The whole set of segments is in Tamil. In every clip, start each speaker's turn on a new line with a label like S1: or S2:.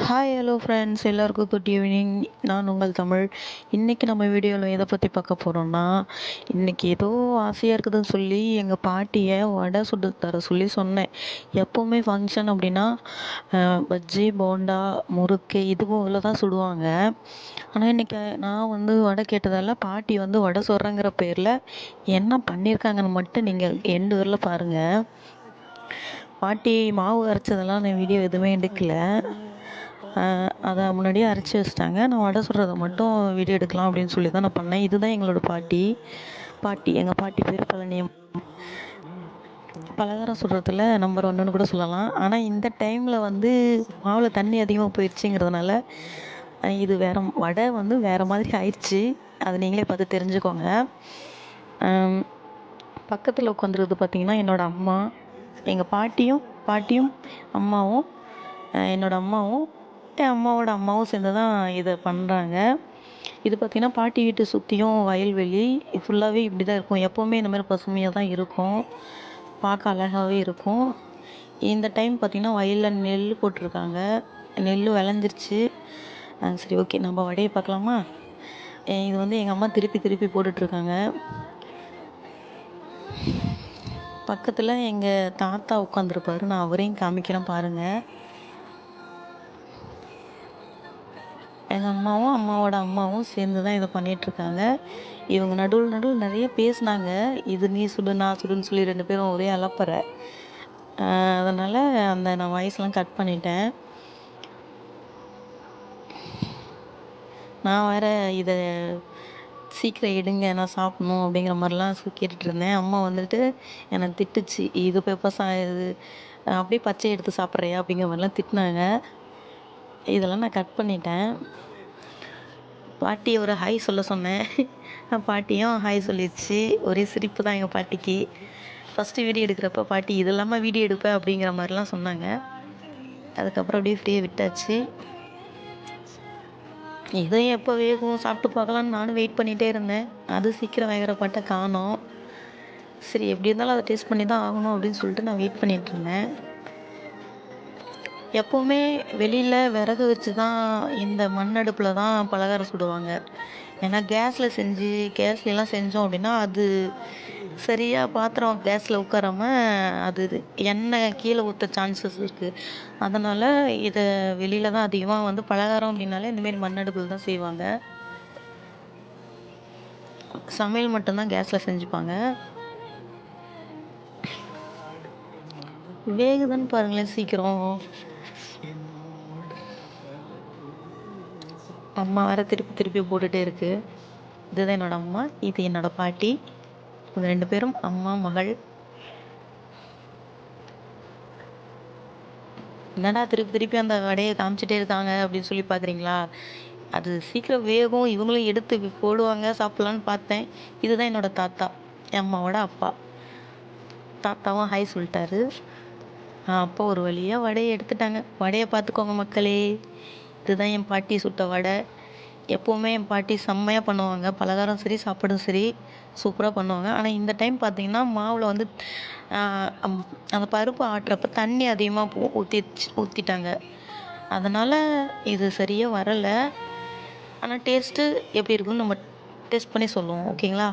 S1: ஹாய் ஹலோ ஃப்ரெண்ட்ஸ் எல்லாருக்கும் குட் ஈவினிங் நான் உங்கள் தமிழ். இன்றைக்கி நம்ம வீடியோவில் எதை பற்றி பார்க்க போகிறோம்னா இன்றைக்கி ஏதோ ஆசையாக இருக்குதுன்னு சொல்லி எங்கள் பாட்டியை வடை சுட்டு தர சொல்லி சொன்னேன். எப்போவுமே ஃபங்க்ஷன் அப்படின்னா பஜ்ஜி போண்டா முறுக்கு இது போல தான் சுடுவாங்க. ஆனால் இன்றைக்கி நான் வந்து வடை கேட்டதால் பாட்டி வந்து வடை சுடுறேங்கிற பேரில் என்ன பண்ணியிருக்காங்கன்னு மட்டும் நீங்கள் எண்டு வரல பாருங்கள் பாட்டி மாவு அரைச்சதெல்லாம் நான் வீடியோ எதுவுமே எடுக்கலை. அதை முன்னாடியே அரைச்சி வச்சிட்டாங்க. நான் வடை சுடுறத மட்டும் வீடியோ எடுக்கலாம் அப்படின்னு சொல்லி தான் நான் பண்ணேன். இதுதான் எங்களோட பாட்டி. பாட்டி எங்கள் பாட்டி பேர் பழனியம் பலகாரம் சுடுறதுல நம்பர் ஒன்றுன்னு கூட சொல்லலாம். ஆனால் இந்த டைமில் வந்து மாவில் தண்ணி அதிகமாக போயிடுச்சுங்கிறதுனால இது வேறு வடை வந்து வேறு மாதிரி ஆயிடுச்சு. அதை நீங்களே பார்த்து தெரிஞ்சுக்கோங்க. பக்கத்தில் உட்காந்துருக்குது பார்த்திங்கன்னா என்னோடய அம்மா எங்கள் பாட்டியும் பாட்டியும் அம்மாவும் என்னோடய அம்மாவும் என் அம்மாவோட அம்மாவும் சேர்ந்து தான் இதை பண்ணுறாங்க இது பார்த்திங்கன்னா பாட்டி வீட்டை சுற்றியும் வயல்வெளி ஃபுல்லாகவே இப்படி தான் இருக்கும். எப்போவுமே இந்த மாதிரி பசுமையாக தான் இருக்கும். பார்க்க அழகாகவே இருக்கும். இந்த டைம் பார்த்திங்கன்னா வயலில் நெல் போட்டிருக்காங்க. நெல் விளைஞ்சிருச்சு. சரி ஓகே நம்ம வடையை பார்க்கலாமா? இது வந்து எங்கள் அம்மா திருப்பி திருப்பி போட்டுட்ருக்காங்க. பக்கத்தில் எங்கள் தாத்தா உட்காந்துருப்பாரு நான் அவரையும் காமிக்கிறேன் பாருங்கள் எங்கள் அம்மாவும் அம்மாவோட அம்மாவும் சேர்ந்து தான் இதை பண்ணிகிட்ருக்காங்க இவங்க நடுவில் நடுவில் நிறைய பேசினாங்க. இது நீ சுடு நான் சுடுன்னு சொல்லி ரெண்டு பேரும் ஒரே அலப்பறை. அதனால் அந்த நான் வாய்ஸ்லாம் கட் பண்ணிட்டேன். நான் வேறு இதை சீக்கிரம் எடுங்க நான் சாப்பிட்ணும் அப்படிங்கிற மாதிரிலாம் கேட்டுட்டு இருந்தேன் அம்மா வந்துட்டு என்னை திட்டுச்சு. இது பேப்பர் சா இது அப்படியே பச்சை எடுத்து சாப்பிட்றியா அப்படிங்கிற மாதிரிலாம் திட்டினாங்க. இதெல்லாம் நான் கட் பண்ணிட்டேன். பாட்டி ஒரு ஹாய் சொல்ல சொன்னேன். பாட்டியும் ஹாய் சொல்லிடுச்சு. ஒரே சிரிப்பு தான் எங்கள் பாட்டிக்கு. ஃபஸ்ட்டு வீடியோ எடுக்கிறப்ப பாட்டி இது இல்லாமல் வீடியோ எடுப்பேன் அப்படிங்கிற மாதிரிலாம் சொன்னாங்க. அதுக்கப்புறம் அப்படியே ஃப்ரீயாக விட்டாச்சு. இதையும் எப்போ வேகும்? சாப்பிட்டு பார்க்கலான்னு நானும் வெயிட் பண்ணிகிட்டே இருந்தேன். அது சீக்கிரம் வேகிற பாட்டை காணோம். சரி எப்படி இருந்தாலும் அதை டேஸ்ட் பண்ணி தான் ஆகணும் அப்படின்னு சொல்லிட்டு நான் வெயிட் பண்ணிகிட்டு இருந்தேன். எப்போவுமே வெளியில் விறகு வச்சு தான் இந்த மண் அடுப்பில் தான் பலகாரம் சுடுவாங்க. ஏன்னா கேஸில் செஞ்சு கேஸ்லலாம் செஞ்சோம் அப்படின்னா அது சரியாக பாத்திரம் கேஸில் உட்காராம அது எண்ணெய் கீழே ஊற்ற சான்சஸ் இருக்குது அதனால் இதை வெளியில் தான் அதிகமாக வந்து பலகாரம் அப்படின்னாலே இந்தமாரி மண் அடுப்பில் தான் செய்வாங்க. சமையல் மட்டும்தான் கேஸில் செஞ்சுப்பாங்க. வேகுதுன்னு பாருங்களேன் சீக்கிரம். அம்மா வேறு திருப்பி திருப்பி போட்டுகிட்டே இருக்குது இதுதான் என்னோடய அம்மா இது என்னோடய பாட்டி. இவங்க ரெண்டு பேரும் அம்மா மகள். என்னடா திருப்பி திருப்பி அந்த வடையை காமிச்சிட்டே இருக்காங்க அப்படின்னு சொல்லி பார்க்குறீங்களா அது சீக்கிரம் வேகும். இவங்களும் எடுத்து போடுவாங்க சாப்பிட்லான்னு பார்த்தேன். இதுதான் என்னோடய தாத்தா என் அம்மாவோட அப்பா. தாத்தாவும் ஹாய் சொல்லிட்டாரு. அப்போ ஒரு வழியாக வடையை எடுத்துட்டாங்க. வடையை பார்த்துக்கோங்க மக்களே. இதுதான் என் பாட்டி சுட்ட வடை. எப்போவுமே என் பாட்டி செம்மையாக பண்ணுவாங்க. பலகாரம் சரி சாப்பாடும் சரி சூப்பராக பண்ணுவாங்க. ஆனால் இந்த டைம் பார்த்தீங்கன்னா மாவில் வந்து அந்த பருப்பு ஆட்டுறப்ப தண்ணி அதிகமாக போ ஊற்றிச்சு ஊற்றிட்டாங்க அதனால் இது சரியாக வரலை. ஆனால் டேஸ்ட்டு எப்படி இருக்குன்னு நம்ம டேஸ்ட் பண்ணி சொல்லுவோம். ஓகேங்களா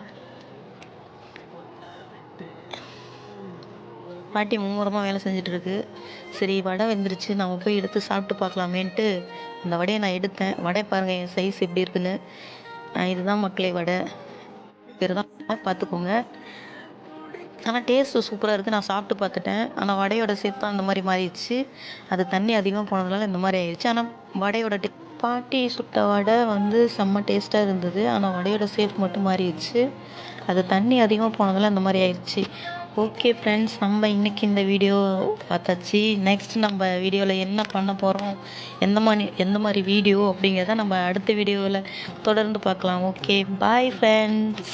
S1: பாட்டி மும்முரமாக வேலை செஞ்சிட்ருக்கு சரி வடை வெந்துருச்சு. நம்ம போய் எடுத்து சாப்பிட்டு பார்க்கலாமேன்ட்டு அந்த வடையை நான் எடுத்தேன். வடை பாருங்கள் என் சைஸ் எப்படி இருக்குன்னு. இதுதான் மக்களே வடை. பேர் தான் பார்த்துக்கோங்க. ஆனால் டேஸ்ட்டு சூப்பராக இருக்குது நான் சாப்பிட்டு பார்த்துட்டேன். ஆனால் வடையோட சேர்த்து தான் அந்த மாதிரி மாறிடுச்சு. அது தண்ணி அதிகமாக போனதுனால இந்த மாதிரி ஆயிடுச்சு. ஆனால் வடையோட டே பாட்டி சுட்ட வடை வந்து செம்ம டேஸ்ட்டாக இருந்தது. ஆனால் வடையோட சேஃப் மட்டும் மாறிடுச்சு. அது தண்ணி அதிகமாக போனதால் அந்த மாதிரி ஆயிடுச்சு. ஓகே ஃப்ரெண்ட்ஸ் நம்ம இன்றைக்கி இந்த வீடியோ பார்த்தாச்சு. நெக்ஸ்ட் நம்ம வீடியோவில் என்ன பண்ண போகிறோம் எந்த மாதிரி எந்த மாதிரி வீடியோ அப்படிங்கிறத நம்ம அடுத்த வீடியோவில் தொடர்ந்து பார்க்கலாம். Okay bye friends